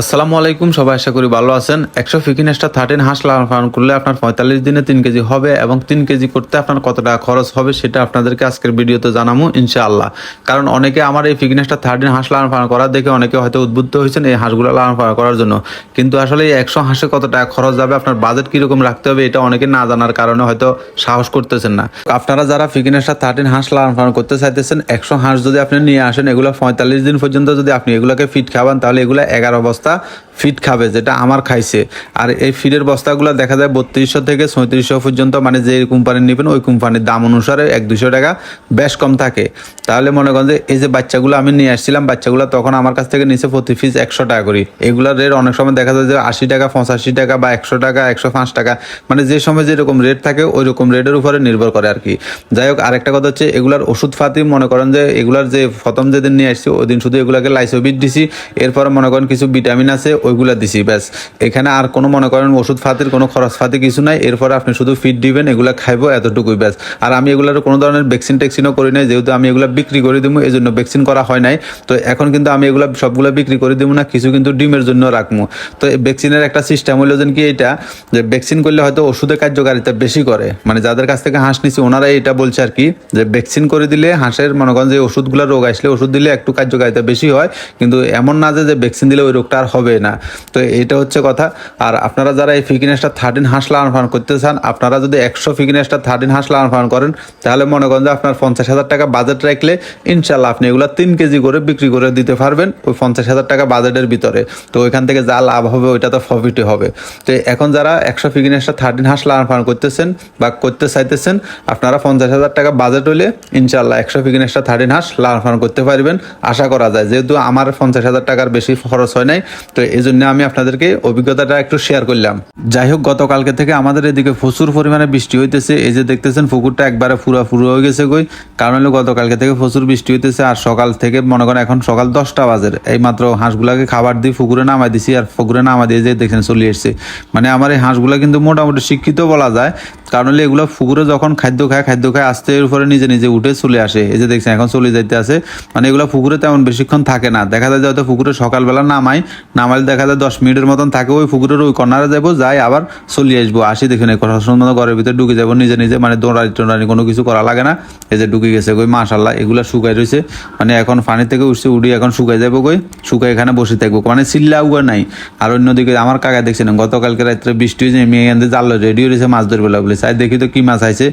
আসসালামু আলাইকুম, সবাই আশা করি ভালো আছেন। একশো ফিকিনেসটা থার্টিন হাঁস লালন পালন করলে আপনার পঁয়তাল্লিশ দিনে তিন কেজি হবে এবং তিন কেজি করতে আপনার কত টাকা খরচ হবে সেটা আপনাদেরকে আজকের ভিডিওতে জানাব ইনশাআল্লাহ। কারণ অনেকে আমার এই ফিকিনেসটা থার্টিন হাঁস লালন পালন করা দেখে অনেকে হয়তো উদ্বুদ্ধ হয়েছেন এই হাঁসগুলো লালন পালন করার জন্য। কিন্তু আসলে এই একশো হাঁসে কত টাকা খরচ যাবে, আপনার বাজেট কীরকম রাখতে হবে এটা অনেকে না জানার কারণে হয়তো সাহস করতেছেন না। আপনারা যারা ফিকিনেসটা থার্টিন হাঁস লালন পালন করতে চাইতেছেন, একশো হাঁস যদি আপনি নিয়ে আসেন, এগুলো পঁয়তাল্লিশ দিন পর্যন্ত যদি আপনি এগুলোকে ফিট খাওয়ান, তাহলে এগুলো এগারো বস্তা sta ফিট খাবে, যেটা আমার খাইছে। আর এই ফিডের বস্তাগুলো দেখা যায় বত্রিশশো থেকে ছয়ত্রিশশো পর্যন্ত মানে যে কোম্পানির নেবেন, ওই কোম্পানির দাম অনুসারে এক দুশো টাকা বেশ কম থাকে। তাহলে মনে করেন যে এই যে বাচ্চাগুলো আমি নিয়ে আসছিলাম, বাচ্চাগুলো তখন আমার কাছ থেকে নিচে প্রতি পিস একশো টাকা করি। এগুলোর রেট অনেক সময় দেখা যায় যে আশি টাকা, পঁচাশি টাকা বা একশো টাকা, একশো পাঁচ টাকা মানে যে সময় যেরকম রেট থাকে ওই রকম রেটের উপরে নির্ভর করে আর কি। যাই হোক, আরেকটা কথা হচ্ছে, এগুলার ওষুধ ফাতি মনে করেন যে এগুলার যে প্রথম যেদিন নিয়ে আসছি, ওই দিন শুধু এগুলাকে লাইসোবিট দিছি। এরপরে মনে করেন কিছু ভিটামিন আছে ওইগুলা দিছি, ব্যাস। এখানে আর কোনো মনে করেন ওষুধ ফাতির কোনো খরচ ফাতি কিছু নাই। এরপরে আপনি শুধু ফিড দিবেন, এগুলা খাইবো এতটুকুই, ব্যাস। আর আমি এগুলার কোনো ধরনের ভ্যাকসিন ট্যাকসিনও করি নাই, যেহেতু আমি এগুলো বিক্রি করে দিব এই জন্য ভ্যাকসিন করা হয় নাই। তো এখন কিন্তু আমি এগুলো সবগুলো বিক্রি করে দিব না, কিছু কিন্তু ডিমের জন্য রাখব। তো ভ্যাকসিনের একটা সিস্টেম হলো যেন কি এটা যে ভ্যাকসিন করলে হয়তো ওষুধের কার্যকারিতা বেশি করে। মানে যাদের কাছ থেকে হাঁস নিছি ওনারাই এটা বলছে আর কি, যে ভ্যাকসিন করে দিলে হাঁসের মনে করেন যে ওষুধগুলো রোগ আসলে ওষুধ দিলে একটু কার্যকারিতা বেশি হয়, কিন্তু এমন না যে ভ্যাকসিন দিলে ওই রোগটা আর হবে না। তো এটা হচ্ছে কথা। আর আপনারা যারা এই ফিকিনেসটা থার্টিন হাঁস লালন পালন করতে চান, আপনারা যদি একশো ফিকিনেসটা থার্টিন হাঁস লালন পালন করেন, তাহলে মনে করেন যে আপনার পঞ্চাশ হাজার টাকা বাজেট রাখলে ইনশাল্লাহ আপনি এগুলো তিন কেজি করে বিক্রি করে দিতে পারবেন ওই পঞ্চাশ হাজার টাকা বাজেটের ভিতরে। তো ওইখান থেকে যা লাভ হবে, ওইটা তো প্রফিটে হবে। তো এখন যারা একশো ফিকিনেসটা থার্টিন হাঁস লালন পালন করতেছেন বা করতে চাইতেছেন, আপনারা পঞ্চাশ হাজার টাকা বাজেট হলে ইনশাল্লাহ একশো ফিকিনেসটা থার্টিন হাঁস লালন পালন করতে পারবেন। আশা করা যায়, যেহেতু আমার পঞ্চাশ হাজার টাকার বেশি খরচ হয় নাই, তো এই জন্য আমি আপনাদেরকে অভিজ্ঞতাটা একটু শেয়ার করলাম। যাই হোক গতকালকে থেকে আমাদের এদিকে প্রচুর পরিমাণে বৃষ্টি হইতেছে। এই যে দেখতেছেন, পুকুরটা একবারে পুরা পুরো হয়ে গেছে কই। কারণ হলো গতকালকে থেকে প্রচুর বৃষ্টি হইতেছে আর সকাল থেকে মনে করেন এখন সকাল দশটা বাজে। এই মাত্র হাঁসগুলাকে খাবার দিয়ে পুকুরে নামাই দিছি আর পুকুরে নামা দিয়ে যে দেখেন চলে এসছে। মানে আমার এই হাঁসগুলা কিন্তু মোটামুটি শিক্ষিত বলা যায়। কারণ হলে এগুলো পুকুরে যখন খাদ্য খায় খাদ্য খায় আস্তে উপরে নিজে নিজে উঠে চলে আসে। এই যে দেখছেন, এখন চলে যাইতে আছে। মানে এগুলো পুকুরে তেমন বেশিক্ষণ থাকে না। দেখা যায় হয়তো পুকুরে সকালবেলা নামাই, নামাইলে দেখা যায় দশ মিনিটের মতন থাকে, ওই পুকুরের ওই কর্নারে যাব যাই আবার চলে আসব। আসি দেখুন, এই কথা মতো ঘরের ভিতরে ঢুকে যাব, নিজে নিজে মানে দৌড়ানি টোড়ানি কোনো কিছু করা লাগে না। এই যে ঢুকে গেছে কই মাশাল্লাহ এগুলো শুকাই রয়েছে মানে এখন পানি থেকে উঠছে, উঠি এখন শুকাই যাব কই শুকাই এখানে বসে থাকব। মানে চিল্লা উগা নাই। আর অন্যদিকে আমার কাকা দেখছিলেন গতকালকে রাত্রে বৃষ্টি হয়েছে, মেয়ে জাল রেডি হয়েছে মাছ ধরবে বলে চাই দেখি তো কি মাছ আইছে।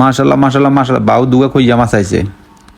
মাশাল্লাহ মাশাল্লাহ মাশাল্লাহ। বাউ দুগা খুঁজিয়া মাছ আইছে।